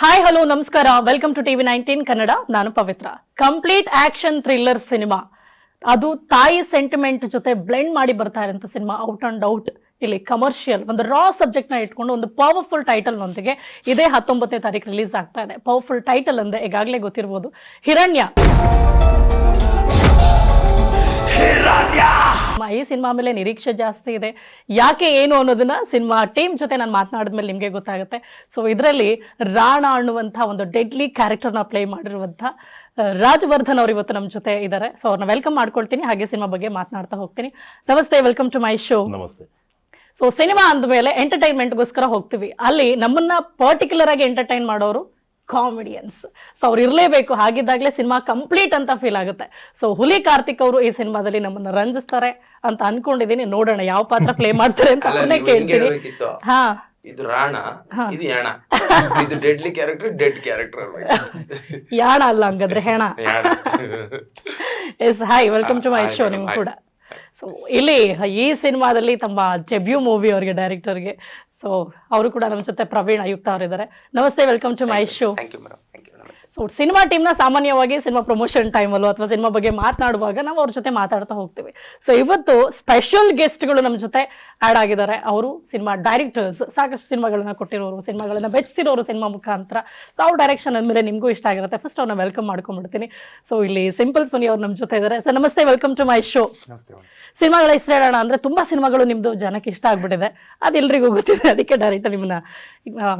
Hi hello ನಮಸ್ಕಾರ. Welcome to TV nineteen Kannada ನಾನು Pavitra. Complete action thriller cinema ಅದು ತಾಯಿ ಸೆಂಟಿಮೆಂಟ್ ಜೊತೆ ಬ್ಲೆಂಡ್ ಮಾಡಿ ಬರ್ತಾ ಇರೋಂಥ ಸಿನಿಮಾ ಔಟ್ ಅಂಡ್ ಔಟ್ ಇಲ್ಲಿ ಕಮರ್ಷಿಯಲ್ ಒಂದು ರಾ ಸಬ್ಜೆಕ್ಟ್ನ ಇಟ್ಕೊಂಡು ಒಂದು ಪವರ್ಫುಲ್ ಟೈಟಲ್ ನೊಂದಿಗೆ ಇದೇ ಹತ್ತೊಂಬತ್ತನೇ ತಾರೀಕು ರಿಲೀಸ್ ಆಗ್ತಾ ಇದೆ. ಪವರ್ಫುಲ್ ಟೈಟಲ್ ಅಂದ್ರೆ ಈಗಾಗಲೇ ಗೊತ್ತಿರ್ಬೋದು. ಹಿರಣ್ಯ. ಈ ಸಿನಿಮಾ ಮೇಲೆ ನಿರೀಕ್ಷೆ ಜಾಸ್ತಿ ಇದೆ. ಯಾಕೆ ಏನು ಅನ್ನೋದನ್ನ ಸಿನಿಮಾ ಟೀಮ್ ಜೊತೆ ನಾನು ಮಾತನಾಡಿದ್ಮೇಲೆ ನಿಮಗೆ ಗೊತ್ತಾಗುತ್ತೆ. ಸೊ ಇದರಲ್ಲಿ ರಾಣ ಅನ್ನುವಂಥ ಒಂದು ಡೆಡ್ಲಿ ಕ್ಯಾರೆಕ್ಟರ್ನ ಪ್ಲೇ ಮಾಡಿರುವಂಥ ರಾಜವರ್ಧನ್ ಅವರು ಇವತ್ತು ನಮ್ಮ ಜೊತೆ ಇದ್ದಾರೆ ಸೊ ಅವ್ರನ್ನ ವೆಲ್ಕಮ್ ಮಾಡ್ಕೊಳ್ತೀನಿ. ಹಾಗೆ ಸಿನಿಮಾ ಬಗ್ಗೆ ಮಾತನಾಡ್ತಾ ಹೋಗ್ತೀನಿ. ನಮಸ್ತೆ ವೆಲ್ಕಮ್ ಟು ಮೈ ಶೋ ನಮಸ್ತೆ. ಸೊ ಸಿನಿಮಾ ಅಂದಮೇಲೆ ಎಂಟರ್ಟೈನ್ಮೆಂಟ್ಗೋಸ್ಕರ ಹೋಗ್ತೀವಿ. ಅಲ್ಲಿ ನಮ್ಮನ್ನ ಪರ್ಟಿಕ್ಯುಲರ್ ಆಗಿ ಎಂಟರ್ಟೈನ್ ಮಾಡೋರು ಕಾಮಿಡಿಯನ್ಸ್ ಸೊ ಅವ್ರು ಇರಲೇಬೇಕು. ಹಾಗಿದ್ದಾಗಲೇ ಸಿನಿಮಾ ಕಂಪ್ಲೀಟ್ ಅಂತ ಫೀಲ್ ಆಗುತ್ತೆ. ಸೊ ಹುಲಿ ಕಾರ್ತಿಕ್ ಅವರು ಈ ಸಿನಿಮಾದಲ್ಲಿ ನಮ್ಮನ್ನ ರಂಜಿಸ್ತಾರೆ ಅಂತ ಅನ್ಕೊಂಡಿದೀನಿ. ನೋಡೋಣ ಯಾವ ಪಾತ್ರ ಪ್ಲೇ ಮಾಡ್ತಾರೆ ಅಂತ ಹಿಂಗೆ ಕೇಳ್ತೀನಿ. ಹಾ. ಇದು ರಾಣ ಇದು ಯಾಣ. ಇದು ಡೆಡ್ಲಿ ಕ್ಯಾರೆಕ್ಟರ್ ಡೆಡ್ ಕ್ಯಾರೆಕ್ಟರ್ ಯಾಣ ಅಲ್ಲ ಹಂಗಂದ್ರೆ ಹೆಣ. Yes hi welcome to my show. ನಿಮ್ಗೆ ಕೂಡ. ಸೊ ಇಲ್ಲಿ ಈ ಸಿನಿಮಾದಲ್ಲಿ ತಮ್ಮ ಜೆಬ್ಯೂ ಮೂವಿ ಅವರಿಗೆ ಡೈರೆಕ್ಟರ್ಗೆ ಸೊ ಅವರು ಕೂಡ ನಮ್ಮ ಜೊತೆ ಪ್ರವೀಣ್ ಆಯುಕ್ತ ಅವರಿದ್ದಾರೆ. ನಮಸ್ತೆ welcome to my show thank you madam thank you so cinema ಟೀಮ್ನ ಸಾಮಾನ್ಯವಾಗಿ ಸಿನಿಮಾ ಪ್ರಮೋಷನ್ ಟೈಮಲ್ಲೂ ಅಥವಾ ಸಿನಿಮಾ ಬಗ್ಗೆ ಮಾತನಾಡುವಾಗ ನಾವು ಅವ್ರ ಜೊತೆ ಮಾತಾಡ್ತಾ ಹೋಗ್ತೀವಿ. ಸೊ ಇವತ್ತು ಸ್ಪೆಷಲ್ ಗೆಸ್ಟ್ಗಳು ನಮ್ಮ ಜೊತೆ ಆಡ್ ಆಗಿದ್ದಾರೆ. ಅವರು ಸಿನಿಮಾ ಡೈರೆಕ್ಟರ್ಸ್ ಸಾಕಷ್ಟು ಸಿನಿಮಾಗಳನ್ನ ಕೊಟ್ಟಿರೋರು ಸಿನಿಮಾಗಳನ್ನ ಬೆಚ್ಚಿರೋರು ಸಿನಿಮಾ ಮುಖಾಂತರ. ಸೊ ಅವ್ರ ಡೈರೆಕ್ಷನ್ ಅಂದಮೇಲೆ ನಿಮಗೂ ಇಷ್ಟ ಆಗಿರುತ್ತೆ. ಫಸ್ಟ್ ಅವ್ರನ್ನ ವೆಲ್ಕಮ್ ಮಾಡ್ಕೊಂಡ್ಬಿಡ್ತೀನಿ. ಸೊ ಇಲ್ಲಿ ಸಿಂಪಲ್ ಸುನಿ ಅವ್ರು ನಮ್ಮ ಜೊತೆ ಇದ್ದಾರೆ. ಸರ್ ನಮಸ್ತೆ ವೆಲ್ಕಮ್ ಟು ಮೈ ಶೋ ಸಿನಿಮಾಗಳ ಹೆಸರು ಹೇಳೋಣ ಅಂದ್ರೆ ತುಂಬಾ ಸಿನಿಮಾಗಳು ನಿಮ್ದು ಜನಕ್ಕೆ ಇಷ್ಟ ಆಗ್ಬಿಟ್ಟಿದೆ. ಅದು ಎಲ್ರಿಗೂ ಗೊತ್ತಿದೆ. ಅದಕ್ಕೆ ಡೈರೆಕ್ಟ್ ನಿಮ್ಮನ್ನ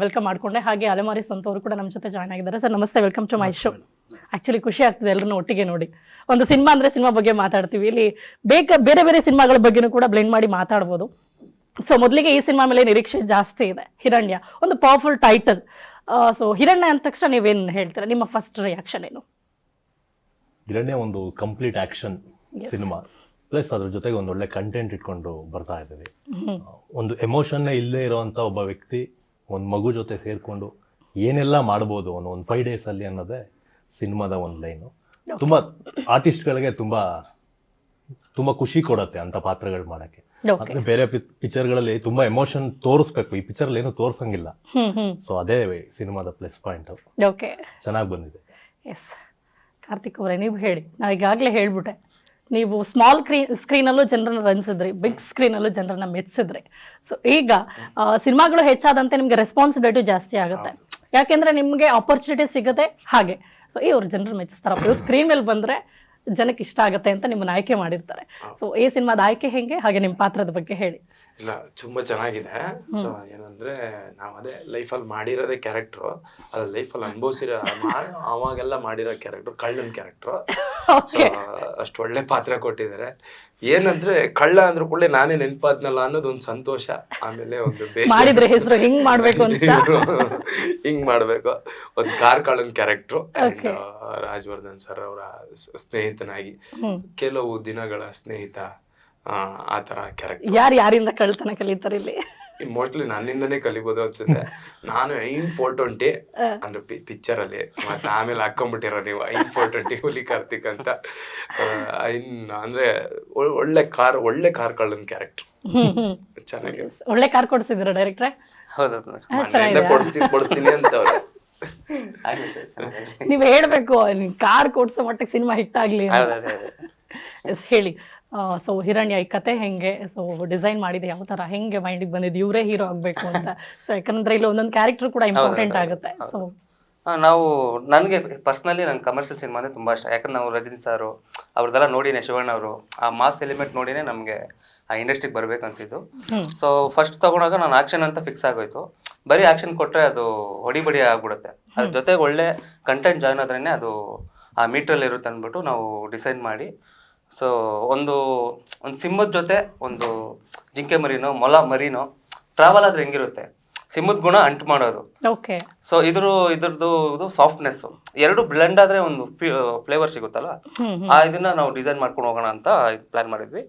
ವೆಲ್ಕಮ್ ಮಾಡ್ಕೊಂಡೆ. ಹಾಗೆ ಅಲೆಮಾರಿ ಸಂತವರು ಕೂಡ ನಮ್ಮ ಜೊತೆ ಜಾಯ್ನ್ ಆಗಿದ್ದಾರೆ. ಸರ್ ನಮಸ್ತೆ. Welcome to my show actually ಖುಷಿ ಆಗ್ತದೆ ಎಲ್ಲರೂ ಒಟ್ಟಿಗೆ ನೋಡಿ. ಒಂದು ಸಿನಿಮಾ ಅಂದ್ರೆ ಸಿನಿಮಾ ಬಗ್ಗೆ ಮಾತಾಡ್ತೀವಿ. ಇಲ್ಲಿ ಬೇಕ ಬೇರೆ ಬೇರೆ ಸಿನಿಮಾಗಳ ಬಗ್ಗೆನೂ ಕೂಡ ಬ್ಲೆಂಡ್ ಮಾಡಿ ಮಾತಾಡ್ಬೋದು. ಸೊ ಮೊದಲಿಗೆ ಈ ಸಿನಿಮಾ ಮೇಲೆ ನಿರೀಕ್ಷೆ ಜಾಸ್ತಿ ಇದೆ. ಹಿರಣ್ಯ ಒಂದು ಪವರ್ಫುಲ್ ಟೈಟಲ್ ಸೊ ಹಿರಣ್ಯ ಅಂದ ತಕ್ಷಣ ನೀವೇನು ಹೇಳ್ತೀರಾ? ನಿಮ್ಮ ಫಸ್ಟ್ ರಿಯಾಕ್ಷನ್ ಏನು? ಹಿರಣ್ಯ ಒಂದು ಕಂಪ್ಲೀಟ್ ಆಕ್ಷನ್ ಸಿನಿಮಾ. ಪ್ಲಸ್ ಅದ್ರ ಜೊತೆಗೆ ಒಂದು ಒಳ್ಳೆ ಕಂಟೆಂಟ್ ಇಟ್ಕೊಂಡು ಬರ್ತಾ ಇದ್ದೀವಿ. ಒಂದು ಎಮೋಷನ್ನೇ ಇಲ್ಲದೆ ಇರುವಂತ ಒಬ್ಬ ವ್ಯಕ್ತಿ ಒಂದು ಮಗು ಜೊತೆ ಸೇರ್ಕೊಂಡು ಏನೆಲ್ಲ ಮಾಡ್ಬೋದು ಅನ್ನೋ ಒಂದು ಫೈವ್ ಡೇಸ್ ಅಲ್ಲಿ ಅನ್ನೋದೇ ಸಿನಿಮಾದ ಒಂದು ಲೈನು ತುಂಬಾ ಆರ್ಟಿಸ್ಟ್ಗಳಿಗೆ ತುಂಬಾ ತುಂಬಾ ಖುಷಿ ಕೊಡುತ್ತೆ ಅಂತ ಪಾತ್ರಗಳು ಮಾಡಕ್ಕೆ. ಅಂದ್ರೆ ಬೇರೆ ಪಿಕ್ಚರ್ಗಳಲ್ಲಿ ತುಂಬಾ ಎಮೋಷನ್ ತೋರಿಸ್ಬೇಕು. ಈ ಪಿಕ್ಚರ್ ಏನು ತೋರ್ಸಂಗಿಲ್ಲ. ಸೊ ಅದೇ ಸಿನಿಮಾದ ಪ್ಲಸ್ ಪಾಯಿಂಟ್ ಓಕೆ ಚೆನ್ನಾಗಿ ಬಂದಿದೆ. ಎಸ್ ಕಾರ್ತಿಕ್ ಅವರೇ ನೀವು ಹೇಳಿ. ನಾವು ಈಗಾಗಲೇ ಹೇಳ್ಬಿಟ್ಟೆ. ನೀವು ಸ್ಮಾಲ್ ಸ್ಕ್ರೀನ್ ಸ್ಕ್ರೀನಲ್ಲೂ ಜನರನ್ನ ರಂಜಿಸಿದ್ರಿ. ಬಿಗ್ ಸ್ಕ್ರೀನಲ್ಲೂ ಜನರನ್ನ ಮೆಚ್ಚಿದ್ರಿ. ಸೊ ಈಗ ಸಿನಿಮಾಗಳು ಹೆಚ್ಚಾದಂತೆ ನಿಮಗೆ ರೆಸ್ಪಾನ್ಸಿಬಿಲಿಟಿ ಜಾಸ್ತಿ ಆಗುತ್ತೆ. ಯಾಕೆಂದ್ರೆ ನಿಮ್ಗೆ ಆಪರ್ಚುನಿಟಿ ಸಿಗದೆ ಹಾಗೆ. ಸೊ ಇವ್ರು ಜನರು ಮೆಚ್ಚಿಸ್ತಾರಪ್ಪ ಇವ್ರು ಸ್ಕ್ರೀನ್ ಮೇಲೆ ಬಂದ್ರೆ ಜನಕ್ಕೆ ಇಷ್ಟ ಆಗುತ್ತೆ ಅಂತ ನಿಮ್ಮನ್ನ ಆಯ್ಕೆ ಮಾಡಿರ್ತಾರೆ. ಸೊ ಈ ಸಿನಿಮಾದ ಆಯ್ಕೆ ಹೆಂಗೆ? ಹಾಗೆ ನಿಮ್ಮ ಪಾತ್ರದ ಬಗ್ಗೆ ಹೇಳಿ. ಇಲ್ಲ ತುಂಬಾ ಚೆನ್ನಾಗಿದೆ. ಸೊ ಏನಂದ್ರೆ ನಾವು ಅದೇ ಲೈಫಲ್ಲಿ ಮಾಡಿರೋದೇ ಕ್ಯಾರೆಕ್ಟ್ರು ಲೈಫ್ ಲೈಫಲ್ಲಿ ಅನುಭವಿಸಿರೋ ಅವಾಗೆಲ್ಲ ಮಾಡಿರೋ ಕ್ಯಾರೆಕ್ಟ್ರು ಕಳ್ಳನ್ ಕ್ಯಾರೆಕ್ಟ್ರು ಅಷ್ಟು ಒಳ್ಳೆ ಪಾತ್ರ ಕೊಟ್ಟಿದ್ದಾರೆ. ಏನಂದ್ರೆ ಕಳ್ಳ ಅಂದ್ರ ಕೂಡಲೇ ನಾನೇ ನೆನ್ಪಾದ್ನಲ್ಲ ಅನ್ನೋದು ಒಂದು ಸಂತೋಷ ಆಮೇಲೆ ಒಂದು ಮಾಡಿದ್ರೆ ಹೆಸರು ಹಿಂಗ್ ಮಾಡ್ಬೇಕು ಹಿಂಗ್ ಮಾಡ್ಬೇಕು. ಒಂದು ಕಾರ್ ಕಾಳನ್ ಕ್ಯಾರೆಕ್ಟ್ರು ರಾಜವರ್ಧನ್ ಸರ್ ಅವರ ಸ್ನೇಹಿತನಾಗಿ. ಕೆಲವು ದಿನಗಳ ಸ್ನೇಹಿತ ಆ, ಆ ತರ ಕ್ಯಾರೆಕ್ಟರ್. ಯಾರು ಯಾರಿಂದ ಕಳ್ತನ ಕಲಿತಾರೆ ಇಲ್ಲಿ? ಮೋಸ್ಟ್ಲಿ ನನ್ನಿಂದನೇ ಕಲಿಬೋದು ಅನ್ಸುತ್ತೆ. ನಾನು ಐನ್ ಫೋರ್ ಟ್ವೆಂಟಿ ಅಂದ್ರೆ ಪಿಕ್ಚರ್ ಅಲ್ಲಿ ಮತ್ತೆ ಆಮೇಲೆ ಹಾಕೊಂಡ್ಬಿಟ್ಟಿರೋ ನೀವು ಐನ್ ಫೋರ್ ಟ್ವೆಂಟಿ ಹುಲಿ ಕಾರ್ತಿಕ್ ಅಂತ. ಐನ್ ಅಂದ್ರೆ ಒಳ್ಳೆ ಕಾರ್ ಒಳ್ಳೆ ಕಾರ್ ಕಳ್ಳನ್ ಕ್ಯಾರೆಕ್ಟರ್ ಹ್ಮ್ ಒಳ್ಳೆ ಕಾರ್ ಕೊಡ್ಸಿದ್ದೀರಾ ಡೈರೆಕ್ಟ್ರೆ ಮನೆಯಿಂದ ಕೊಡಿಸ್ತೀನಿ ಕೊಡಿಸ್ತೀನಿ ಅಂತ ಅವ್ರೆ. ಆಗಲಿ ಸರ್ ಚೆನ್ನಾಗಿ ನೀವ್ ಹೇಳ್ಬೇಕು ಕಾರ್ ಕೊಡ್ಸೋ ಮಟ್ಟಿಗೆ ಸಿನಿಮಾ ಹಿಟ್ ಆಗ್ಲಿ. ಹೌದು. ಹೇಳಿ. ಸೊ ಹಿರಣ್ಯ ಈ ಕತೆ ಹೆಂಗೆ? ಸೊ ಡಿಸೈನ್ ಮಾಡಿದೆ ಯಾವ ತರ? ಹೆಂಗೆ ಮೈಂಡಿಗೆ ಬಂದಿದ್ದು? ಇವರೇ ಹೀರೋ ಆಗ್ಬೇಕು ಅಂತ. ಸೊ ಯಾಕಂದ್ರೆ ಇಲ್ಲಿ ಒಂದೊಂದು ಕ್ಯಾರೆಕ್ಟರ್ ಕೂಡ ಇಂಪಾರ್ಟೆಂಟ್ ಆಗುತ್ತೆ. ಸೊ ನಾವು ನನಗೆ ಪರ್ಸ್ನಲಿ ನನ್ನ ಕಮರ್ಷಿಯಲ್ ಸಿನಿಮಾ ಅಂದರೆ ತುಂಬ ಇಷ್ಟ. ಯಾಕಂದ್ರೆ ನಾವು ರಜನಿ ಸಾರು ಅವ್ರದ್ದೆಲ್ಲ ನೋಡಿನೇ ಶಿವಣ್ಣ ಅವರು. ಆ ಮಾಸ್ ಎಲಿಮೆಂಟ್ ನೋಡಿನೇ ನಮಗೆ ಆ ಇಂಡಸ್ಟ್ರಿಗೆ ಬರಬೇಕು ಅನಿಸಿದ್ದು. ಸೊ ಫಸ್ಟ್ ತಗೊಂಡಾಗ ನಾನು ಆಕ್ಷನ್ ಅಂತ ಫಿಕ್ಸ್ ಆಗೋಯ್ತು. ಬರೀ ಆಕ್ಷನ್ ಕೊಟ್ಟರೆ ಅದು ಹೊಡಿಬಡಿ ಆಗ್ಬಿಡುತ್ತೆ. ಅದ್ರ ಜೊತೆಗೆ ಒಳ್ಳೆ ಕಂಟೆಂಟ್ ಜಾಯ್ನ್ ಆದ್ರೇ ಅದು ಆ ಮೀಟ್ರಲ್ಲಿ ಇರುತ್ತೆ ಅಂದ್ಬಿಟ್ಟು ನಾವು ಡಿಸೈಡ್ ಮಾಡಿ ಸೊ ಒಂದು ಒಂದು ಸಿಂಹದ ಜೊತೆ ಒಂದು ಜಿಂಕೆ ಮರಿನೋ ಮೊಲ ಮರಿನೋ ಟ್ರಾವೆಲ್ ಆದ್ರೆ ಹೆಂಗಿರುತ್ತೆ? ಸಿಂಹದ ಗುಣ ಅಂಟು ಮಾಡೋದು. ಓಕೆ ಸೊ ಇದ್ರ ಇದ್ರದ್ದು ಇದು ಸಾಫ್ಟ್ನೆಸ್ ಎರಡು ಬ್ಲೆಂಡ್ ಆದ್ರೆ ಒಂದು ಫ್ಲೇವರ್ ಸಿಗುತ್ತಲ್ಲ? ಆ ಇದನ್ನ ನಾವು ಡಿಸೈನ್ ಮಾಡ್ಕೊಂಡು ಹೋಗೋಣ ಅಂತ ಪ್ಲಾನ್ ಮಾಡಿದ್ವಿ.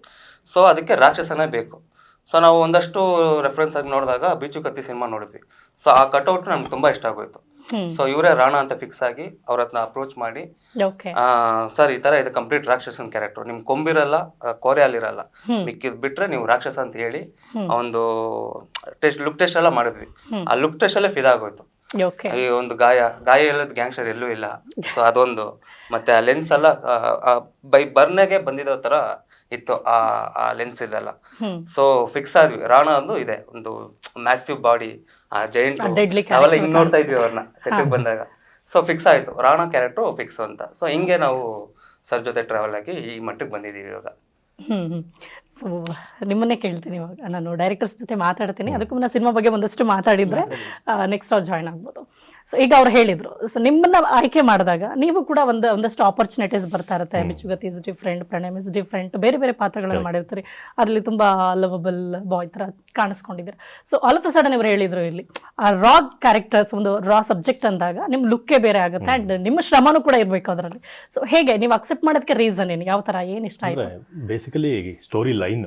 ಸೊ ಅದಕ್ಕೆ ರಾಕ್ಷಸನೇ ಬೇಕು. ಸೊ ನಾವು ಒಂದಷ್ಟು ರೆಫರೆನ್ಸ್ ಆಗಿ ನೋಡಿದಾಗ ಬೀಚು ಕತ್ತಿ ಸಿನಿಮಾ ನೋಡಿದ್ವಿ. ಸೊ ಆ ಕಟ್ಔಟ್ ನಮ್ಗೆ ತುಂಬಾ ಇಷ್ಟ ಆಗೋಯ್ತು. ಸೊ ಇವರೇ ರಾಣ ಅಂತ ಫಿಕ್ಸ್ ಆಗಿ ಅವ್ರ ಹತ್ರ ಅಪ್ರೋಚ್ ಮಾಡಿ ಸರ್ ಈ ತರ ಇದು ಕಂಪ್ಲೀಟ್ ರಾಕ್ಷಸನ್ ಕ್ಯಾರೆಕ್ಟರ್ ನಿಮ್ ಕೊಂಬಿರಲ್ಲ ಆ, ಕೋರೆ ಅಲ್ಲಿರಲ್ಲ ಹ್ಮ್. ಮಿಕ್ಕಿದ್ ಬಿಟ್ರೆ ನೀವು ರಾಕ್ಷಸ ಅಂತ ಹೇಳಿ ಒಂದು ಟೆಸ್ಟ್ ಲುಕ್ ಟೆಸ್ಟ್ ಎಲ್ಲ ಮಾಡಿದ್ವಿ. ಆ ಲುಕ್ ಟೆಸ್ಟ್ ಅಲ್ಲೇ ಫಿದಾ ಆಗೋಯ್ತು. ಓಕೆ ಈ ಒಂದು ಗಾಯ ಗಾಯ ಇಲ್ಲದ ಗ್ಯಾಂಗ್ಸ್ಟರ್ ಎಲ್ಲೂ ಇಲ್ಲ. ಸೊ ಅದೊಂದು ಮತ್ತೆ ಆ ಲೆನ್ಸ್ ಎಲ್ಲ ಬೈ ಬರ್ನೆಗೆ ಬಂದಿರೋ ತರ ಇತ್ತು ಆ ಆ ಲೆನ್ಸ್ ಇದೆಲ್ಲ. ಸೊ ಫಿಕ್ಸ್ ಆದ್ವಿ. ರಾಣ ಅಂದು ಇದೆ ಒಂದು ಮ್ಯಾಸಿವ್ ಬಾಡಿ ಆ ಜೈಂಟ್ ಅವೆಲ್ಲ ನಾವೆಲ್ಲ ಹಿಂಗ್ ನೋಡ್ತಾ ಇದ್ವಿ ಅವ್ರನ್ನ ಸೆಟ್ಟಿಗೆ ಬಂದಾಗ. ಸೊ ಫಿಕ್ಸ್ ಆಯ್ತು. ರಾಣ ಕ್ಯಾರೆಕ್ಟರ್ ಫಿಕ್ಸ್ ಅಂತ. ಸೊ ಹಿಂಗೆ ನಾವು ಸರ್ ಜೊತೆ ಟ್ರಾವೆಲ್ ಆಗಿ ಈ ಮಟ್ಟಕ್ಕೆ ಬಂದಿದ್ದೀವಿ ಇವಾಗ. ಸೊ ನಿಮ್ಮನ್ನೇ ಕೇಳ್ತೀನಿ ಇವಾಗ. ನಾನು ಡೈರೆಕ್ಟರ್ಸ್ ಜೊತೆ ಮಾತಾಡ್ತೀನಿ. ಅದಕ್ಕೂ ಮುನ್ನ ಸಿನಿಮಾ ಬಗ್ಗೆ ಒಂದಷ್ಟು ಮಾತಾಡಿದ್ರೆ ನೆಕ್ಸ್ಟ್ ಅವ್ರು ಜಾಯ್ನ್ ಆಗ್ಬೋದು. ಸೊ ಈಗ ಅವ್ರು ಹೇಳಿದ್ರು. ಸೊ ನಿಮ್ಮನ್ನ ಆಯ್ಕೆ ಮಾಡಿದಾಗ ನೀವು ಕೂಡ ಒಂದು ಒಂದಷ್ಟು ಆಪರ್ಚುನಿಟೀಸ್ ಬರ್ತಾ ಇರುತ್ತೆ. Bichugathi is different Pranayam is different ಬೇರೆ ಬೇರೆ ಪಾತ್ರಗಳನ್ನು ಮಾಡಿರ್ತಾರೆ. ಅದರಲ್ಲಿ ತುಂಬಾ ಲವಬಲ್ ಬಾಯ್ ತರ ಕಾಣಿಸ್ಕೊಂಡಿದ್ದೀರಾ. So all of a sudden ಇವ್ರು ಹೇಳಿದ್ರು ಇಲ್ಲಿ ಆ ರಾ ಕ್ಯಾರೆಕ್ಟರ್ಸ್ ಒಂದು ರಾ ಸಬ್ಜೆಕ್ಟ್ ಅಂದಾಗ ನಿಮ್ ಲುಕ್ಕೇ ಬೇರೆ ಆಗುತ್ತೆ ಅಂಡ್ ನಿಮ್ಮ ಶ್ರಮನೂ ಕೂಡ ಇರ್ಬೇಕು ಅದರಲ್ಲಿ. ಸೊ ಹೇಗೆ ನೀವು ಅಕ್ಸೆಪ್ಟ್ ಮಾಡೋದಕ್ಕೆ ರೀಸನ್ ಏನು? ಯಾವ ತರ ಏನ್ ಇಷ್ಟ ಆಯ್ತು? Basically story line.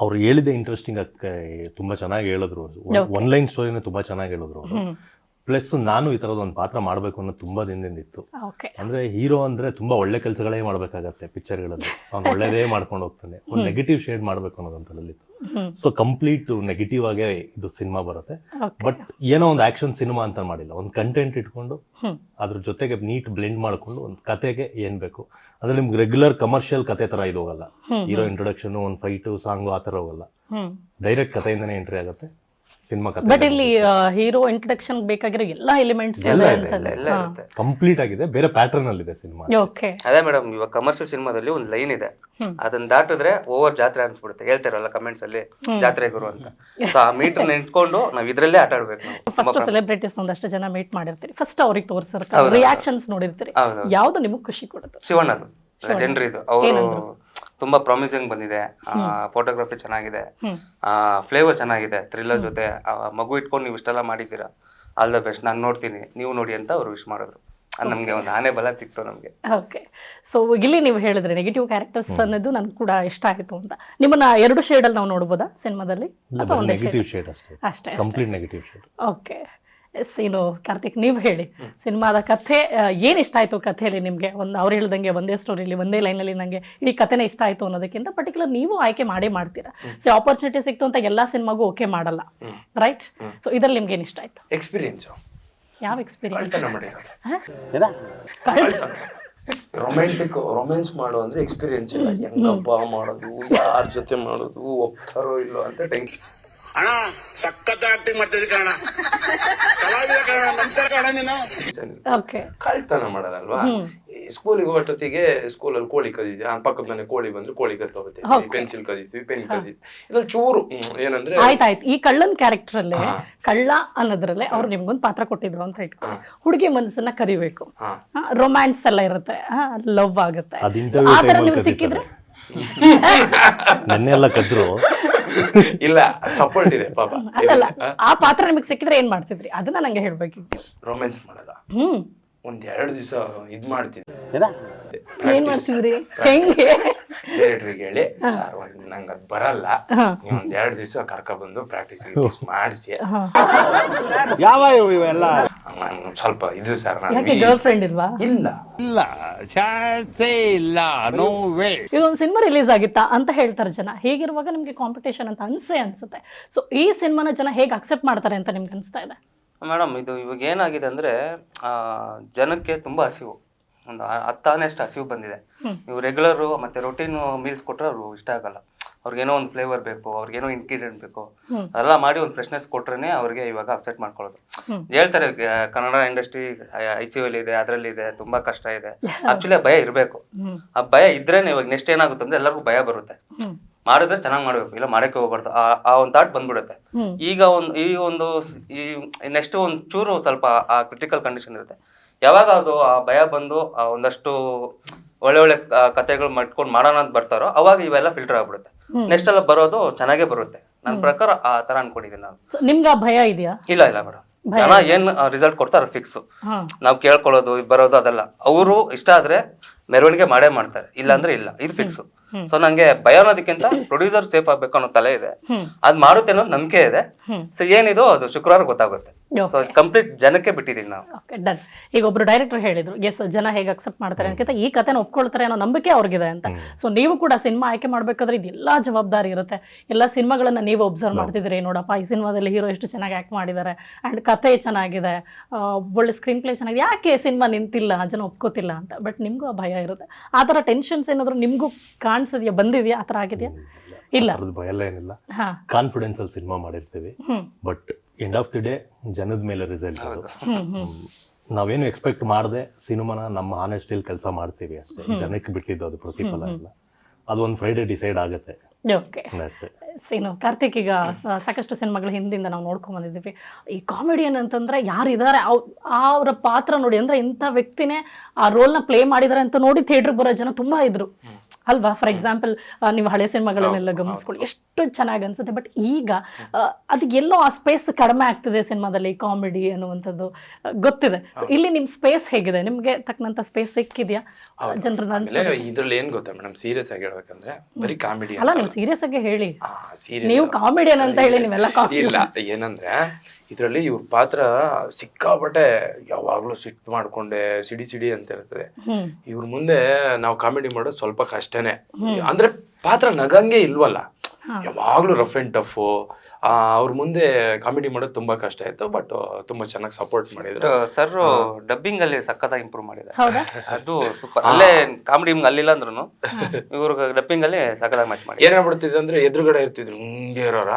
ಅವ್ರು ಹೇಳಿದೆ ಇಂಟ್ರೆಸ್ಟಿಂಗ್ ತುಂಬಾ ಚೆನ್ನಾಗಿ ಹೇಳಿದ್ರು ಒನ್ ಲೈನ್ ಸ್ಟೋರಿನ ತುಂಬಾ ಚೆನ್ನಾಗಿ ಹೇಳಿದ್ರು ಅವರು. ಪ್ಲಸ್ ನಾನು ಈ ತರದ ಒಂದು ಪಾತ್ರ ಮಾಡಬೇಕು ಅನ್ನೋದು ತುಂಬಾ ದಿನದಿಂದ ಇತ್ತು. ಅಂದರೆ ಹೀರೋ ಅಂದ್ರೆ ತುಂಬಾ ಒಳ್ಳೆ ಕೆಲಸಗಳೇ ಮಾಡ್ಬೇಕಾಗತ್ತೆ ಪಿಕ್ಚರ್ಗಳಲ್ಲಿ. ಅವ್ನು ಒಳ್ಳೇದೇ ಮಾಡ್ಕೊಂಡು ಹೋಗ್ತಾನೆ. ಒಂದು ನೆಗೆಟಿವ್ ಶೇಡ್ ಮಾಡ್ಬೇಕು ಅನ್ನೋದಂತಲ್ಲಿ ಸೊ ಕಂಪ್ಲೀಟ್ ನೆಗೆಟಿವ್ ಆಗೇ ಇದು ಸಿನಿಮಾ ಬರುತ್ತೆ. ಬಟ್ ಏನೋ ಒಂದು ಆಕ್ಷನ್ ಸಿನಿಮಾ ಅಂತ ಮಾಡಿಲ್ಲ. ಒಂದು ಕಂಟೆಂಟ್ ಇಟ್ಕೊಂಡು ಅದ್ರ ಜೊತೆಗೆ ನೀಟ್ ಬ್ಲೆಂಡ್ ಮಾಡ್ಕೊಂಡು ಒಂದು ಕತೆಗೆ ಏನ್ ಬೇಕು. ಅಂದ್ರೆ ನಿಮ್ಗೆ ರೆಗ್ಯುಲರ್ ಕಮರ್ಷಿಯಲ್ ಕತೆ ತರ ಇದು ಹೋಗಲ್ಲ. ಹೀರೋ ಇಂಟ್ರೊಡಕ್ಷನ್ ಒಂದು ಫೈಟು ಸಾಂಗು ಆ ತರ ಹೋಗಲ್ಲ. ಡೈರೆಕ್ಟ್ ಕಥೆಯಿಂದನೇ ಎಂಟ್ರಿ ಆಗುತ್ತೆ. ಸಿನಿಮಾ ಬಟ್ ಇಲ್ಲಿ ಹೀರೋ ಇಂಟ್ರಡಕ್ಷನ್ ಬೇಕಾಗಿರೋ ಎಲ್ಲಾ ಎಲಿಮೆಂಟ್ಸ್ ಎಲ್ಲ ಇದೆ ಎಲ್ಲ ಎಲ್ಲ ಇರುತ್ತೆ. ಕಂಪ್ಲೀಟ್ ಆಗಿದೆ ಬೇರೆ ಪ್ಯಾಟರ್ನ್ ಅಲ್ಲಿ ಇದೆ ಸಿನಿಮಾ. ಓಕೆ ಅದೇ ಮೇಡಮ್ ಇವಾಗ ಕಮರ್ಷಿಯಲ್ ಸಿನಿಮಾದಲ್ಲಿ ಒಂದು ಲೈನ್ ಇದೆ. ಅದನ್ನ ದಾಟಿದ್ರೆ ಓವರ್ ಜಾತ್ರೆ ಅನ್ಸ್ಬಿಡುತ್ತೆ. ಹೇಳ್ತಾರಲ್ಲ ಕಮೆಂಟ್ಸ್ ಅಲ್ಲಿ ಜಾತ್ರೆ ಗುರು ಅಂತ. ಸೊ ಆ ಮೀಟರ್ ಇಟ್ಕೊಂಡು ನಾವ್ ಇದ್ರಲ್ಲೇ ಆಟ ಆಡ್ಬೇಕು ನಾವು. ಫಸ್ಟ್ ಸೆಲೆಬ್ರಿಟೀಸ್ ಒಂದಷ್ಟು ಜನ ಮೀಟ್ ಮಾಡಿರ್ತೀರಿ. ಫಸ್ಟ್ ಅವ್ರಿಗೆ ತೋರಿಸಿರ್ತಾರೆ. ರಿಯಾಕ್ಷನ್ಸ್ ನೋಡಿರ್ತೀರಿ. ಯಾವುದು ಯಾವ್ದು ನಿಮಗೆ ಖುಷಿ ಕೊಡುತ್ತೆ? ಶಿವಣ್ಣದು ಲೆಜೆಂಡ್ರಿ ಇದು. ಅವರು ತುಂಬಾ ಪ್ರಾಮಿಸಿಂಗ್ ಬಂದಿದೆ. ಫೋಟೋಗ್ರಫಿ ಚೆನ್ನಾಗಿದೆ. ಫ್ಲೇವರ್ ಚೆನ್ನಾಗಿದೆ ಥ್ರಿಲ್ಲರ್ ಜೊತೆ. ಆ ಮಗು ಇಟ್ಕೊಂಡು ನೀವು ಇಷ್ಟೆಲ್ಲ ಮಾಡಿದ್ದೀರಾ? ಆಲ್ ದ ಬೆಸ್ಟ್ ನಾನು ನೋಡ್ತೀನಿ. ನೀವು ನೋಡಿ ಅಂತ ಅವ್ರು ವಿಶ್ ಮಾಡಿದ್ರು. ಅದು ನಮಗೆ ಒಂದು ಆನೆ ಬಲ ಸಿಕ್ತು ನಮಗೆ. ಓಕೆ ಸೊ ಇಲ್ಲಿ ನೀವು ಹೇಳಿದ್ರೆ ನೆಗೆಟಿವ್ ಕ್ಯಾರೆಕ್ಟರ್ಸ್ ಅನ್ನೋದು ನನ್ಗೆ ಕೂಡ ಇಷ್ಟ ಆಯಿತು ಅಂತ. ನಿಮ್ಮನ್ನ ಎರಡು ಶೇಡ್ ಅಲ್ಲಿ ನಾವು ನೋಡ್ಬೋದಾ ಸಿನಿಮಾದಲ್ಲಿ? ಅಥವಾ ಒಂದೇ ನೆಗೆಟಿವ್ ಶೇಡ್ ಅಷ್ಟೇ. ಅಷ್ಟೇ complete negative shade okay yes ಏನು ಕಾರ್ತಿಕ್ ನೀವು ಹೇಳಿ. ಸಿನಿಮಾದ ಕಥೆ ಏನು ಇಷ್ಟ ಆಯ್ತು ಕಥೆಯಲ್ಲಿ ನಿಮ್ಗೆ? ಒಂದು ಅವ್ರು ಹೇಳ್ದಂಗೆ ಒಂದೇ ಸ್ಟೋರಿಲಿ ಒಂದೇ ಲೈನಲ್ಲಿ ನಂಗೆ ಇಡೀ ಕಥೆನೇ ಇಷ್ಟ ಆಯ್ತು ಅನ್ನೋದಕ್ಕಿಂತ ಪರ್ಟಿಕ್ಯುಲರ್ ನೀವು ಆಯ್ಕೆ ಮಾಡೇ ಮಾಡ್ತೀರಾ. ಸೊ ಆಪರ್ಚುನಿಟಿ ಸಿಕ್ತು ಅಂತ ಎಲ್ಲಾ ಸಿನಿಮಾಗೂ ಓಕೆ ಮಾಡಲ್ಲ. ರೈಟ್ ಸೊ ಇದ್ರಲ್ಲಿ ನಿಮ್ಗೆ ಏನು ಇಷ್ಟ ಆಯ್ತು? ಎಕ್ಸ್ಪೀರಿಯನ್ಸ್ ಯಾವ ಎಕ್ಸ್ಪೀರಿಯನ್ಸ್ ರೊಮ್ಯಾಂಟಿಕ್ ರೊಮ್ಯಾನ್ಸ್ ಮಾಡೋ ಅಂದ್ರೆ ಎಕ್ಸ್ಪೀರಿಯನ್ಸ್ ಇಲ್ಲ. ಹೆಂಗಪ್ಪ ಮಾಡೋದು ಯಾರ ಜೊತೆ ಮಾಡೋದು ಒಪ್ತಾರೋ ಇಲ್ಲೋ ಅಂತ ಟೆನ್ಷನ್ ಅಣ್ಣ ಸಖತ್ ಆಕ್ಟಿಂಗ್ ಮಾಡ್ತಿದ್ದೆ ಕಣ ಕಲಾವಿದ ಕಣ ನಮಸ್ಕಾರ ಕಣ ನೀನು. ಓಕೆ ಕಳ್ತನ ಮಾಡೋದಲ್ವಾ? ಸ್ಕೂಲಿಗೆ ಹೋಗೋಷ್ಟೊತ್ತಿಗೆ ಸ್ಕೂಲಲ್ಲಿ ಕೋಳಿ ಕದಿದ್ವಿ ಆ ಪಕ್ಕದ ಮನೆ ಕೋಳಿ ಬಂದ್ರೆ ಕೋಳಿ ಕದ್ಕೊಬತ್ತೀವಿ ಪೆನ್ಸಿಲ್ ಕದಿದ್ವಿ ಪೆನ್ ಕದಿದ್ವಿ ಇದ್ರಲ್ಲಿ ಚೂರು ಏನಂದ್ರೆ ಆಯ್ತಾಯ್ತು ಈ ಕಳ್ಳನ್ ಕ್ಯಾರೆಕ್ಟರ್ ಅಲ್ಲೇ ಕಳ್ಳ ಅನ್ನೋದ್ರಲ್ಲೇ ಅವ್ರು ನಿಮ್ಗೊಂದು ಪಾತ್ರ ಕೊಟ್ಟಿದ್ರು ಅಂತ ಇಟ್ಕೊಳ್ಳಿ ಹುಡುಗಿ ಮನಸ್ಸನ್ನ ಕರಿಬೇಕು. ರೊಮ್ಯಾನ್ಸ್ ಎಲ್ಲ ಇರುತ್ತೆ. ಲವ್ ಆಗುತ್ತೆ. ಆತರ ನೀವು ಆ ತರ time ಸಿಕ್ಕಿದ್ರೆ? ನೆನ್ನೆ ಎಲ್ಲ ಕದ್ರು. ಇಲ್ಲ ಸಪೋರ್ಟ್ ಇದೆ ಪಾಪ. ಅದಲ್ಲ ಆ? ಪಾತ್ರ ನಿಮಗೆ ಸಿಕ್ಕಿದ್ರೆ ಏನ್ ಮಾಡ್ತಿದ್ರಿ? ಅದನ್ನ ನಂಗೆ ಹೇಳ್ಬೇಕಿತ್ತು ರೊಮ್ಯಾನ್ಸ್ ಮಾಡಲ್ಲ. ಹ್ಮ್. ಒಂದ್ ಎರಡು ದಿವಸ ಇದ್ ಮಾಡ್ತಿದ್ದೆ. ಏನ್? ಮಾಡ್ತಿದ್ರಿ? ಹೆಂಗೆ? ಡೈರೆಕ್ಟ್ರಿಗೆ ಹೇಳಿ ಸರ್ ನಂಗೆ ಅದ್ ಬರಲ್ಲ. ನೀವು ಒಂದ್ ಎರಡು ದಿವಸ ಕರ್ಕ ಬಂದು ಪ್ರಾಕ್ಟೀಸ್ ಮಾಡಿಸಿ. ಯಾವ ಇವೆಲ್ಲ? ಸ್ವಲ್ಪ ಇದು ಸರ್ ನಾನು ಯಾಕೆ ಗರ್ಲ್ ಫ್ರೆಂಡ್ ಇಲ್ವಾ? ಇಲ್ಲ. ಇಲ್ಲ ಚಾನ್ಸೇ ಇಲ್ಲ ನೋ ವೇ ಈಗ ಒಂದು ಸಿನಿಮಾ ರಿಲೀಸ್ ಆಗಿತ್ತಾ ಅಂತ ಹೇಳ್ತಾರೆ ಜನ. ಹೇಗಿರುವಾಗ ನಿಮ್ಗೆ ಕಾಂಪಿಟೇಷನ್ ಅಂತ ಅನ್ಸೆ ಅನ್ಸುತ್ತೆ. ಸೊ ಈ ಸಿನಿಮಾನ ಜನ ಹೇಗೆ ಅಕ್ಸೆಪ್ಟ್ ಮಾಡ್ತಾರೆ ಅಂತ ನಿಮ್ಗೆ ಅನ್ಸ್ತಾ ಇದೆ? ಮೇಡಮ್ ಇದು ಇವಾಗ ಏನಾಗಿದೆ ಅಂದ್ರೆ ಆ, ಜನಕ್ಕೆ ತುಂಬಾ ಹಸಿವು. ಒಂದು ಹತ್ತಾನೆಷ್ಟು ಹಸಿವು ಬಂದಿದೆ. ನೀವು ರೆಗ್ಯುಲರ್ ಮತ್ತೆ ರೊಟೀನ್ ಮೀಲ್ಸ್ ಕೊಟ್ಟರೆ ಅವರು ಇಷ್ಟ ಆಗಲ್ಲ. ಅವ್ರಿಗೇನೋ ಒಂದು ಫ್ಲೇವರ್ ಬೇಕು ಅವ್ರಿಗೇನೋ ಇಂಗ್ರೀಡಿಯೆಂಟ್ ಬೇಕು ಅದೆಲ್ಲ ಮಾಡಿ ಒಂದು ಫ್ರೆಶ್ನೆಸ್ ಕೊಟ್ರೇನೆ ಅವ್ರಿಗೆ ಇವಾಗ ಅಕ್ಸೆಪ್ಟ್ ಮಾಡ್ಕೊಳ್ಳೋದು. ಹೇಳ್ತಾರೆ ಕನ್ನಡ ಇಂಡಸ್ಟ್ರಿ ಐ ಸಿ ಇದೆ ಅದರಲ್ಲಿ ಇದೆ ತುಂಬಾ ಕಷ್ಟ ಇದೆ. ಆಕ್ಚುಲಿ ಭಯ ಇರಬೇಕು. ಆ ಭಯ ಇದ್ರೇನೆ ಇವಾಗ ನೆಕ್ಸ್ಟ್ ಏನಾಗುತ್ತೆ ಅಂದ್ರೆ ಎಲ್ಲರಿಗೂ ಭಯ ಬರುತ್ತೆ. ಮಾಡಿದ್ರೆ ಚೆನ್ನಾಗಿ ಮಾಡ್ಬೇಕು ಇಲ್ಲ ಮಾಡಕ್ಕೆ ಹೋಗ್ಬಾರ್ದು. ಆ ಒಂದು ಥಾಟ್ ಬಂದ್ಬಿಡುತ್ತೆ. ಈಗ ಒಂದು ಈ ಒಂದು ಈ ನೆಕ್ಸ್ಟ್ ಒಂದು ಚೂರು ಸ್ವಲ್ಪ ಆ ಕ್ರಿಟಿಕಲ್ ಕಂಡೀಷನ್ ಇರುತ್ತೆ. ಯಾವಾಗ ಅದು ಆ ಭಯ ಬಂದು ಆ ಒಂದಷ್ಟು ಒಳ್ಳೆ ಒಳ್ಳೆ ಕಥೆಗಳು ಮಾಡ್ಕೊಂಡು ಮಾಡೋಣ ಅಂತ ಬರ್ತಾರೋ ಅವಾಗ ಇವೆಲ್ಲ ಫಿಲ್ಟರ್ ಆಗ್ಬಿಡುತ್ತೆ. ನೆಕ್ಸ್ಟ್ ಎಲ್ಲ ಬರೋದು ಚೆನ್ನಾಗೇ ಬರುತ್ತೆ. ನನ್ನ ಪ್ರಕಾರ ಆ ತರ ಅನ್ಕೊಂಡಿದ್ದೀನಿ ನಾನು. ನಿಮ್ಗೆ ಆ ಭಯ ಇದೆಯಾ? ಇಲ್ಲ ಇಲ್ಲ ಮೇಡಮ್ ಜನ ಏನ್ ರಿಸಲ್ಟ್ ಕೊಡ್ತಾರೆ ಫಿಕ್ಸ್ ನಾವು ಕೇಳ್ಕೊಳ್ಳೋದು ಬರೋದು ಅದೆಲ್ಲ. ಅವರು ಇಷ್ಟ ಆದ್ರೆ ಮೆರವಣಿಗೆ ಮಾಡೇ ಮಾಡ್ತಾರೆ. ಇಲ್ಲ ಅಂದ್ರೆ ಇಲ್ಲ. ಇದು ಫಿಕ್ಸ್ ಸೊ ನಂಗೆ ಭಯ ಅನ್ನೋದಕ್ಕಿಂತ ಪ್ರೊಡ್ಯೂಸರ್ ಸೇಫ್ ಆಗ್ಬೇಕು ಅನ್ನೋ ತಲೆ ಇದೆ. ಅದ್ ಮಾಡುತ್ತೆ ಅನ್ನೋದು ನಂಬಿಕೆ ಇದೆ. ಸೊ ಏನಿದು ಅದು ಶುಕ್ರವಾರ ಗೊತ್ತಾಗುತ್ತೆ. ಸೊ ಕಂಪ್ಲೀಟ್ ಜನಕ್ಕೆ ಬಿಟ್ಟಿದೀವಿ ನಾವು. ಡನ್ ಈಗ ಒಬ್ರು ಡೈರೆಕ್ಟರ್ ಹೇಳಿದ್ರು ಎಸ್ ಜನ ಹೇಗೆ ಅಕ್ಸೆಪ್ಟ್ ಮಾಡ್ತಾರೆ ಅಂತ ಈ ಕಥೆನ ಒಪ್ಕೊಳ್ತಾರೆ ಅನ್ನೋ ನಂಬಿಕೆ ಅವ್ರಿಗಿದೆ ಅಂತ. ಸೊ ನೀವು ಕೂಡ ಸಿನಿಮಾ ಆಯ್ಕೆ ಮಾಡ್ಬೇಕಾದ್ರೆ ಇದೆಲ್ಲ ಜವಾಬ್ದಾರಿ ಇರುತ್ತೆ. ಎಲ್ಲ ಸಿನಿಮಾಗಳನ್ನ ನೀವು ಒಬ್ಸರ್ವ್ ಮಾಡ್ತಿದ್ರಿ ನೋಡಪ್ಪ ಈ ಸಿನಿಮಾದಲ್ಲಿ ಹೀರೋ ಎಷ್ಟು ಚೆನ್ನಾಗಿ ಆಕ್ಟ್ ಮಾಡಿದ್ದಾರೆ ಅಂಡ್ ಕತೆ ಚೆನ್ನಾಗಿದೆ. ಒಳ್ಳೆ ಸ್ಕ್ರೀನ್ ಪ್ಲೇ ಚೆನ್ನಾಗಿದೆ. ಯಾಕೆ ಸಿನಿಮಾ ನಿಂತಿಲ್ಲ ಜನ ಒಪ್ಕೋತಿಲ್ಲ ಅಂತ. ಬಟ್ ನಿಮ್ಗೂ ಆ ಭಯ ಇರುತ್ತೆ. ಆ ಥರ ಟೆನ್ಷನ್ಸ್ ಏನಾದ್ರು ನಿಮ್ಗೂ ಕಾಣಿಸಿದ್ಯಾ ಬಂದಿದ್ಯಾ? ಆ ಥರ ಆಗಿದೆಯಾ? ಇಲ್ಲ ಭಯ ಎಲ್ಲ ಏನಿಲ್ಲ. ಕಾನ್ಫಿಡೆನ್ಸ್ ಅಲ್ಲಿ ಸಿನಿಮಾ ಮಾಡಿರ್ತೀವಿ. But end of the day ಜನದ ಮೇಲೆ ರಿಸಲ್ಟ್ ನಾವೇನು ಎಕ್ಸ್ಪೆಕ್ಟ್ ಮಾಡದೆ ಸಿನಿಮಾನ ನಮ್ಮ ಆನೆಸ್ಟಿಲ್ ಕೆಲಸ ಮಾಡ್ತೀವಿ ಅಷ್ಟೇ. ಜನಕ್ಕೆ ಬಿಟ್ಟಿದ್ದು ಅದು ಪ್ರತಿಫಲ ಇಲ್ಲ ಅದು ಒಂದು ಫ್ರೈಡೆ ಡಿಸೈಡ್ ಆಗುತ್ತೆ. ಸೀನು ಕಾರ್ತಿಕ್ ಈಗ ಸಾಕಷ್ಟು ಸಿನಿಮಾಗಳ ಹಿಂದಿಂದ ನಾವು ನೋಡ್ಕೊಂಡ್ ಬಂದಿದ್ದೀವಿ ಈ ಕಾಮಿಡಿಯನ್ ಅಂತಂದ್ರೆ ಯಾರಿದ್ದಾರೆ ಅವರ ಪಾತ್ರ ನೋಡಿ ಅಂದ್ರೆ ಇಂಥ ವ್ಯಕ್ತಿನೇ ಆ ರೋಲ್ನ ಪ್ಲೇ ಮಾಡಿದಾರೆ ಅಂತ ನೋಡಿ ಥಿಯೇಟರ್ ಬರೋ ಜನ ತುಂಬಾ ಇದ್ರು. ಅಲ್ವಾ? ಫಾರ್ ಎಕ್ಸಾಂಪಲ್ ನೀವು ಹಳೆ ಸಿನಿಮಾಗಳನ್ನೆಲ್ಲ ಗಮನಿಸ್ಕೊಳ್ಳಿ. ಎಷ್ಟು ಚೆನ್ನಾಗಿ ಅನ್ಸುತ್ತೆ ಬಟ್ ಈಗ ಆ, ಅದಕ್ಕೆ ಎಲ್ಲೋ ಆ ಸ್ಪೇಸ್ ಕಡಿಮೆ ಆಗ್ತಿದೆ ಸಿನಿಮಾದಲ್ಲಿ ಕಾಮಿಡಿ ಅನ್ನುವಂಥದ್ದು. ಗೊತ್ತಿದೆ. ಇಲ್ಲಿ ನಿಮ್ಮ ಸ್ಪೇಸ್ ಹೇಗಿದೆ? ನಿಮಗೆ ತಕ್ಕನಂತ ಸ್ಪೇಸ್ ಸಿಕ್ಕಿದೆಯಾ? ಜನರ ಇದ್ರಲ್ಲಿ ಏನ್ ಗೊತ್ತಾ ಮೇಡಮ್? ಸೀರಿಯಸ್ ಆಗಿ ಹೇಳ್ಬೇಕಂದ್ರೆ ಬರೀ ಕಾಮಿಡಿ ಅಲ್ಲ ನೀವು ಸೀರಿಯಸ್ ಆಗಿ ಹೇಳಿ. ನೀವು ಕಾಮಿಡಿಯನ್ ಅಂತ ಹೇಳಿ ನೀವೆಲ್ಲ ಇಲ್ಲ. ಏನಂದ್ರೆ ಇದ್ರಲ್ಲಿ ಇವ್ರ ಪಾತ್ರ ಸಿಕ್ಕಾಪಟ್ಟೆ ಯಾವಾಗ್ಲೂ ಸಿಟ್ಟು ಮಾಡ್ಕೊಂಡೆ ಸಿಡಿ ಸಿಡಿ ಅಂತ ಇರ್ತದೆ ಇವ್ರ ಮುಂದೆ ನಾವು ಕಾಮಿಡಿ ಮಾಡೋದು ಸ್ವಲ್ಪ ಕಷ್ಟನೇ. ಅಂದ್ರೆ ಪಾತ್ರ ನಗಂಗೆ ಇಲ್ವಲ್ಲ. ಯಾವಾಗ್ಲೂ ರಫ್ ಆ್ಯಂಡ್ ಟಫು ಅವ್ರ ಮುಂದೆ ಕಾಮಿಡಿ ಮಾಡೋದು ತುಂಬಾ ಕಷ್ಟ ಆಯಿತು ಬಟ್ ತುಂಬಾ ಚೆನ್ನಾಗಿ ಸಪೋರ್ಟ್ ಮಾಡಿದ್ರು. ಸರ್ ಡಬ್ಬಿಂಗ್ ಅಲ್ಲಿ ಸಖತ್ತಾಗಿ ಇಂಪ್ರೂವ್ ಮಾಡಿದ್ದಾರೆ. ಹೌದಾ? ಅದು ಸೂಪರ್ ಅಲ್ಲೇ ಕಾಮಿಡಿ ನಿಮ್ಗೆ ಅಲ್ಲಿಲ್ಲ ಅಂದ್ರೂ ಇವ್ರ ಡಬ್ಬಿಂಗ್ ಅಲ್ಲಿ ಸಖತ್ತಾಗಿ ಮ್ಯಾಚ್ ಮಾಡಿ ಏನಾಗ್ಬಿಡ್ತಿದೆ ಅಂದ್ರೆ ಎದುರುಗಡೆ ಇರ್ತಿದ್ರು ಹಿಂಗೆ ಇರೋರ?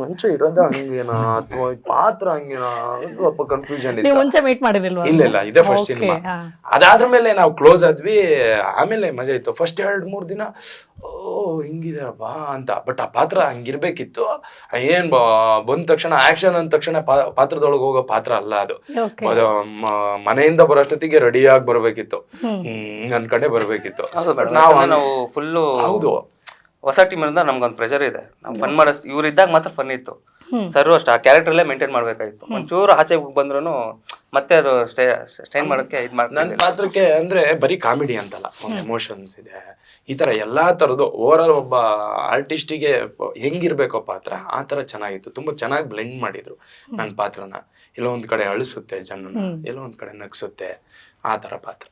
ಮಂಚ ಇರೋದ ಹಂಗೇನಾ? ಅಥವಾ ಪಾತ್ರ ಹಂಗೇನಾ? ಸ್ವಲ್ಪ ಕನ್ಫ್ಯೂಷನ್ ನೀವು ಇತ್ತು ಮುಂಚೆ ಮೀಟ್ ಮಾಡಿರಲಿಲ್ಲ ಇಲ್ಲ ಇಲ್ಲ ಇದೆ ಫಸ್ಟ್ ಸಿನಿಮಾ. ಅದಾದ್ರ ಮೇಲೆ ನಾವು ಕ್ಲೋಸ್ ಆದ್ವಿ ಆಮೇಲೆ ಮಜಾ ಇತ್ತು ಫಸ್ಟ್ ಎರಡ್ ಮೂರ್ ದಿನ ಓ ಹಿಂಗಿದಾರಪ್ಪ. ಅಂತ. ಬಟ್ ಆ ಪಾತ್ರ ಹಂಗಿರ್ಬೇಕಿತ್ತು. ಏನ್ ಬ- ಬಂದ ತಕ್ಷಣ ಆಕ್ಷನ್ ಅಂದ ತಕ್ಷಣ ಪಾ- ಪಾತ್ರದೊಳಗೆ ಹೋಗೋ ಪಾತ್ರ ಅಲ್ಲ ಅದು. ಮನೆಯಿಂದ ಬರೋಷ್ಟೊತ್ತಿಗೆ ರೆಡಿಯಾಗಿ ಬರಬೇಕಿತ್ತು. ಹ್ಮ್. ಅನ್ಕೊಂಡೆ ಬರ್ಬೇಕಿತ್ತು. ನಾವು ಫುಲ್ಲು ಹೌದು. ಹೊಸ ಟೀಮ್ ಇಂದ ನಮ್ಗೊಂದು ಪ್ರೆಷರ್ ಇದೆ. ನಾವು ಫನ್ ಮಾಡೋ ಇವ್ರು ಇದ್ದಾಗ ಮಾತ್ರ ಫನ್ ಇತ್ತು. ಸರ್ ಅಷ್ಟು ಆ ಕ್ಯಾರೆಕ್ಟರ್ಲೇ ಮೇಂಟೈನ್ ಮಾಡ್ಬೇಕಾಗಿತ್ತು. ಒಂಚೂರು ಆಚೆ ಬಂದ್ರು ಮತ್ತೆ ಅದು ಸ್ಟೇ ಸ್ಟೈನ್ ಮಾಡೋಕ್ಕೆ ಇದು ನನ್ನ ಪಾತ್ರಕ್ಕೆ ಅಂದ್ರೆ ಬರೀ ಕಾಮಿಡಿ ಅಂತಲ್ಲ ಒಂದು ಎಮೋಷನ್ಸ್ ಇದೆ. ಈ ತರ ಎಲ್ಲಾ ತರದ್ದು ಓವರ್ ಆಲ್ ಒಬ್ಬ ಆರ್ಟಿಸ್ಟಿಗೆ ಹೆಂಗಿರ್ಬೇಕೋ ಪಾತ್ರ ಆ ತರ ಚೆನ್ನಾಗಿತ್ತು. ತುಂಬಾ ಚೆನ್ನಾಗಿ ಬ್ಲೆಂಡ್ ಮಾಡಿದ್ರು ನನ್ನ ಪಾತ್ರನ. ಎಲ್ಲೋ ಒಂದ್ ಕಡೆ ಅಳಿಸುತ್ತೆ ಜನನ ಎಲ್ಲೋ ಒಂದ್ ಕಡೆ ನಗ್ಸುತ್ತೆ ಆ ತರ ಪಾತ್ರ.